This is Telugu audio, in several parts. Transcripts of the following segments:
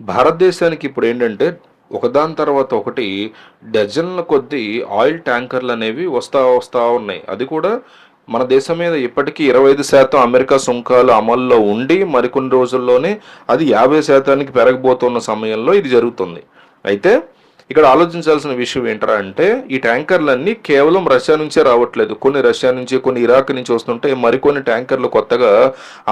భారతదేశానికి ఇప్పుడు ఏంటంటే ఒకదాని తర్వాత ఒకటి డజన్ల కొద్దీ ఆయిల్ ట్యాంకర్లు అనేవి వస్తా వస్తా ఉన్నాయి. అది కూడా మన దేశం మీద ఇప్పటికీ ఇరవై ఐదు శాతం అమెరికా సుంకాలు అమల్లో ఉండి మరికొన్ని రోజుల్లోనే అది యాభై శాతానికి పెరగబోతున్న సమయంలో ఇది జరుగుతుంది. అయితే ఇక్కడ ఆలోచించాల్సిన విషయం ఏంటరా అంటే ఈ ట్యాంకర్లన్నీ కేవలం రష్యా నుంచే రావట్లేదు. కొన్ని రష్యా నుంచి కొన్ని ఇరాక్ నుంచి వస్తుంటే మరికొన్ని ట్యాంకర్లు కొత్తగా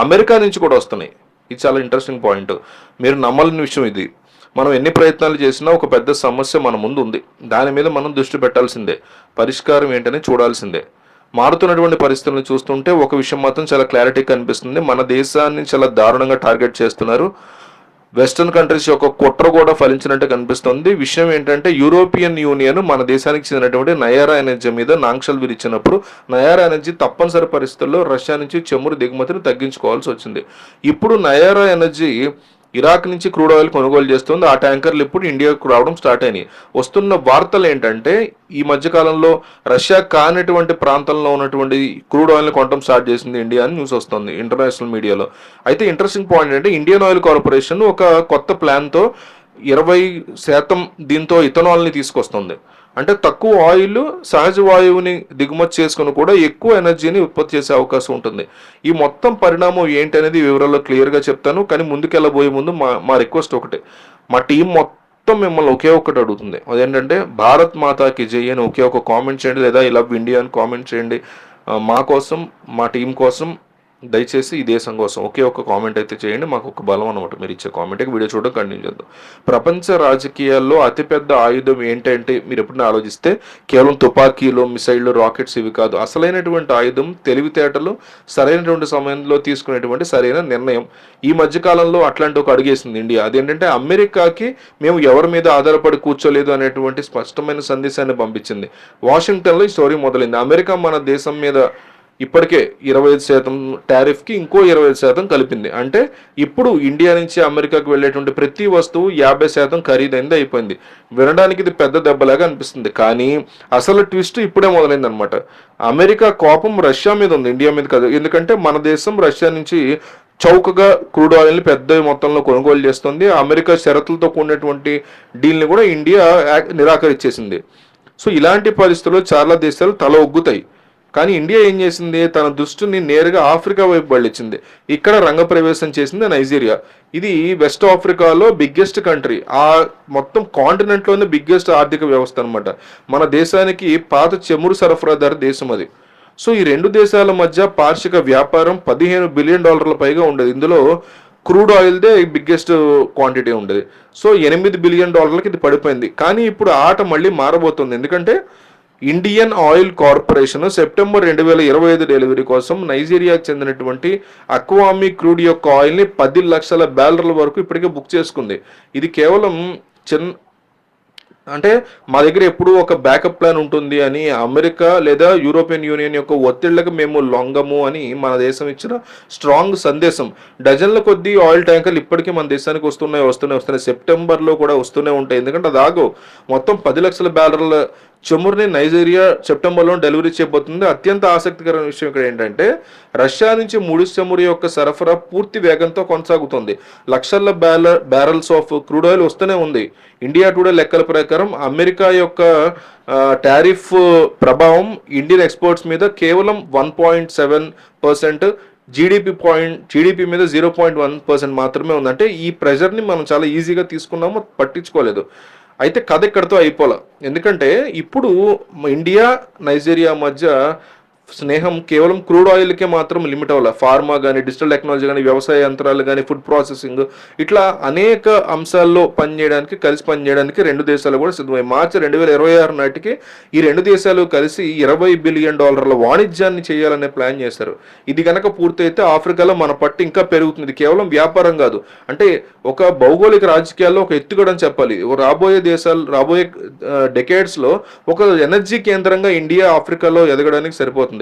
అమెరికా నుంచి కూడా వస్తున్నాయి. ఇది చాలా ఇంట్రెస్టింగ్ పాయింట్ మీరు నమ్మలేని విషయం ఇది. మనం ఎన్ని ప్రయత్నాలు చేసినా ఒక పెద్ద సమస్య మన ముందు ఉంది. దాని మీద మనం దృష్టి పెట్టాల్సిందే. పరిష్కారం ఏంటని చూడాల్సిందే. మారుతున్నటువంటి పరిస్థితులను చూస్తుంటే ఒక విషయం మాత్రం చాలా క్లారిటీ కనిపిస్తుంది. మన దేశాన్ని చాలా దారుణంగా టార్గెట్ చేస్తున్నారు. వెస్టర్న్ కంట్రీస్ యొక్క కుట్ర కూడా ఫలించినట్టు కనిపిస్తుంది. విషయం ఏంటంటే యూరోపియన్ యూనియన్ మన దేశానికి చెందినటువంటి నయారా ఎనర్జీ మీద నాంక్షలు విధించినప్పుడు నయారా ఎనర్జీ తప్పనిసరి పరిస్థితుల్లో రష్యా నుంచి చమురు దిగుమతిని తగ్గించుకోవాల్సి వచ్చింది. ఇప్పుడు నయారా ఎనర్జీ ఇరాక్ నుంచి క్రూడ్ ఆయిల్ కొనుగోలు చేస్తుంది. ఆ ట్యాంకర్లు ఇప్పుడు ఇండియాకు రావడం స్టార్ట్ అయినాయి. వస్తున్న వార్తలు ఏంటంటే ఈ మధ్యకాలంలో రష్యా కానటువంటి ప్రాంతంలో ఉన్నటువంటి క్రూడ్ ఆయిల్ని కొనడం స్టార్ట్ చేసింది ఇండియా అని న్యూస్ వస్తుంది ఇంటర్నేషనల్ మీడియాలో. అయితే ఇంట్రెస్టింగ్ పాయింట్ అంటే ఇండియన్ ఆయిల్ కార్పొరేషన్ ఒక కొత్త ప్లాన్తో ఇరవై శాతం దీంతో ఇథనాల్ని తీసుకొస్తుంది. అంటే తక్కువ ఆయిల్ సహజ వాయువుని దిగుమతి చేసుకుని కూడా ఎక్కువ ఎనర్జీని ఉత్పత్తి చేసే అవకాశం ఉంటుంది. ఈ మొత్తం పరిణామం ఏంటి అనేది వివరాల్లో క్లియర్గా చెప్తాను. కానీ ముందుకెళ్ళబోయే ముందు మా మా రిక్వెస్ట్ ఒకటే. మా టీం మొత్తం మిమ్మల్ని ఒకే ఒక్కటి అడుగుతుంది. అదేంటంటే భారత్ మాతాకి జై అని ఒకే ఒక కామెంట్ చేయండి లేదా ఐ లవ్ ఇండియా అని కామెంట్ చేయండి. మా కోసం మా టీం కోసం దయచేసి ఈ దేశం కోసం ఒకే ఒక కామెంట్ అయితే చేయండి. మాకు ఒక బలం అనమాట మీరు ఇచ్చే కామెంట్కి వీడియో చూడడం కంటిన్యూ చేద్దాం. ప్రపంచ రాజకీయాల్లో అతిపెద్ద ఆయుధం ఏంటంటే మీరు ఎప్పుడైనా ఆలోచిస్తే కేవలం తుపాకీలు మిసైళ్ళు రాకెట్స్ ఇవి కాదు. అసలైనటువంటి ఆయుధం తెలివితేటలు సరైనటువంటి సమయంలో తీసుకునేటువంటి సరైన నిర్ణయం. ఈ మధ్యకాలంలో అట్లాంటి ఒక అడుగేసింది ఇండియా. అదేంటంటే అమెరికాకి మేము ఎవరి మీద ఆధారపడి కూర్చోలేదు అనేటువంటి స్పష్టమైన సందేశాన్ని పంపించింది. వాషింగ్టన్లో ఈ స్టోరీ మొదలైంది. అమెరికా మన దేశం మీద ఇప్పటికే ఇరవై ఐదు శాతం టారిఫ్కి ఇంకో ఇరవై ఐదు శాతం కలిపింది. అంటే ఇప్పుడు ఇండియా నుంచి అమెరికాకు వెళ్ళేటువంటి ప్రతి వస్తువు యాభై శాతం ఖరీదైంది అయిపోయింది. వినడానికి ఇది పెద్ద దెబ్బలాగా అనిపిస్తుంది. కానీ అసలు ట్విస్ట్ ఇప్పుడే మొదలైంది అనమాట అమెరికా కోపం రష్యా మీద ఉంది. ఇండియా మీద కాదు. ఎందుకంటే మన దేశం రష్యా నుంచి చౌకగా క్రూడ్ ఆయిల్ని పెద్ద మొత్తంలో కొనుగోలు చేస్తుంది. అమెరికా షరతులతో కూడినటువంటి డీల్ని కూడా ఇండియా నిరాకరించేసింది. సో ఇలాంటి పరిస్థితుల్లో చాలా దేశాలు తల ఒగ్గుతాయి. కానీ ఇండియా ఏం చేసింది? తన దృష్టిని నేరుగా ఆఫ్రికా వైపు మళ్ళించింది ఇక్కడ రంగప్రవేశం చేసింది నైజీరియా. ఇది వెస్ట్ ఆఫ్రికాలో బిగ్గెస్ట్ కంట్రీ ఆ మొత్తం కాంటినెంట్లోనే బిగ్గెస్ట్ ఆర్థిక వ్యవస్థ అనమాట మన దేశానికి పాత చెమురు సరఫరాదారు దేశం అది. సో ఈ రెండు దేశాల మధ్య పార్షిక వ్యాపారం పదిహేను బిలియన్ డాలర్ల పైగా ఉండేది. ఇందులో క్రూడ్ ఆయిల్దే బిగ్గెస్ట్ క్వాంటిటీ ఉండేది. సో ఎనిమిది బిలియన్ డాలర్లకి ఇది పడిపోయింది. కానీ ఇప్పుడు ఆట మళ్ళీ మారబోతుంది. ఎందుకంటే ఇండియన్ ఆయిల్ కార్పొరేషన్ సెప్టెంబర్ రెండు వేల ఇరవై ఐదు డెలివరీ కోసం నైజీరియాకు చెందినటువంటి అక్వామి క్రూడ్ యొక్క ఆయిల్ని పది లక్షల బ్యాలర్ల వరకు ఇప్పటికే బుక్ చేసుకుంది. ఇది కేవలం చిన్న అంటే మా దగ్గర ఎప్పుడూ ఒక బ్యాకప్ ప్లాన్ ఉంటుంది అని అమెరికా లేదా యూరోపియన్ యూనియన్ యొక్క ఒత్తిళ్ళకు మేము లొంగము అని మన దేశం ఇచ్చిన స్ట్రాంగ్ సందేశం. డజన్ల కొద్దీ ఆయిల్ ట్యాంకర్లు ఇప్పటికీ మన దేశానికి వస్తున్నాయి వస్తున్నాయి వస్తున్నాయి. సెప్టెంబర్లో కూడా వస్తూనే ఉంటాయి. ఎందుకంటే అది మొత్తం పది లక్షల బ్యాలర్ల చమురుని నైజీరియా సెప్టెంబర్లో డెలివరీ చేయబోతుంది. అత్యంత ఆసక్తికరమైన విషయం ఇక్కడ ఏంటంటే రష్యా నుంచి ముడి చమురు యొక్క సరఫరా పూర్తి వేగంతో కొనసాగుతుంది. లక్షల బ్యాలర్ బ్యారల్స్ ఆఫ్ క్రూడ్ ఆయిల్ వస్తూనే ఉంది. ఇండియా టుడే లెక్కల ప్రకారం అమెరికా యొక్క టారిఫ్ ప్రభావం ఇండియన్ ఎక్స్పోర్ట్స్ మీద కేవలం one point seven percent GDP point GDP మీద జీరో పాయింట్ వన్ పర్సెంట్ మాత్రమే ఉందంటే ఈ ప్రెషర్ని మనం చాలా ఈజీగా తీసుకున్నాము పట్టించుకోలేదు. అయితే కథ ఇక్కడితో అయిపోలే? ఎందుకంటే ఇప్పుడు ఇండియా నైజీరియా మధ్య స్నేహం కేవలం క్రూడ్ ఆయిల్కే మాత్రం లిమిట్ అవ్వాలి. ఫార్మా కానీ డిజిటల్ టెక్నాలజీ కానీ వ్యవసాయ యంత్రాలు కానీ ఫుడ్ ప్రాసెసింగ్ ఇట్లా అనేక అంశాల్లో పనిచేయడానికి కలిసి పనిచేయడానికి రెండు దేశాలు కూడా సిద్ధమై మార్చి రెండు వేల ఇరవై ఆరు నాటికి ఈ రెండు దేశాలు కలిసి ఇరవై బిలియన్ డాలర్ల వాణిజ్యాన్ని చేయాలనే ప్లాన్ చేశారు. ఇది కనుక పూర్తయితే ఆఫ్రికాలో మన పట్టు ఇంకా పెరుగుతుంది. కేవలం వ్యాపారం కాదు. అంటే ఒక భౌగోళిక రాజకీయాల్లో ఒక ఎత్తుగడని చెప్పాలి. రాబోయే దేశాలు రాబోయే డెకేడ్స్లో ఒక ఎనర్జీ కేంద్రంగా ఇండియా ఆఫ్రికాలో ఎదగడానికి సరిపోతుంది.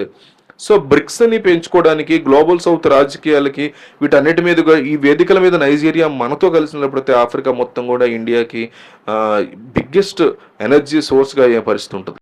సో బ్రిక్స్ని పెంచుకోవడానికి గ్లోబల్ సౌత్ రాజకీయాలకి వీటన్నిటి మీదుగా ఈ వేదికల మీద నైజీరియా మనతో కలిసినప్పుడైతే ఆఫ్రికా మొత్తం కూడా ఇండియాకి బిగ్గెస్ట్ ఎనర్జీ సోర్స్గా అయ్యే పరిస్థితి ఉంటుంది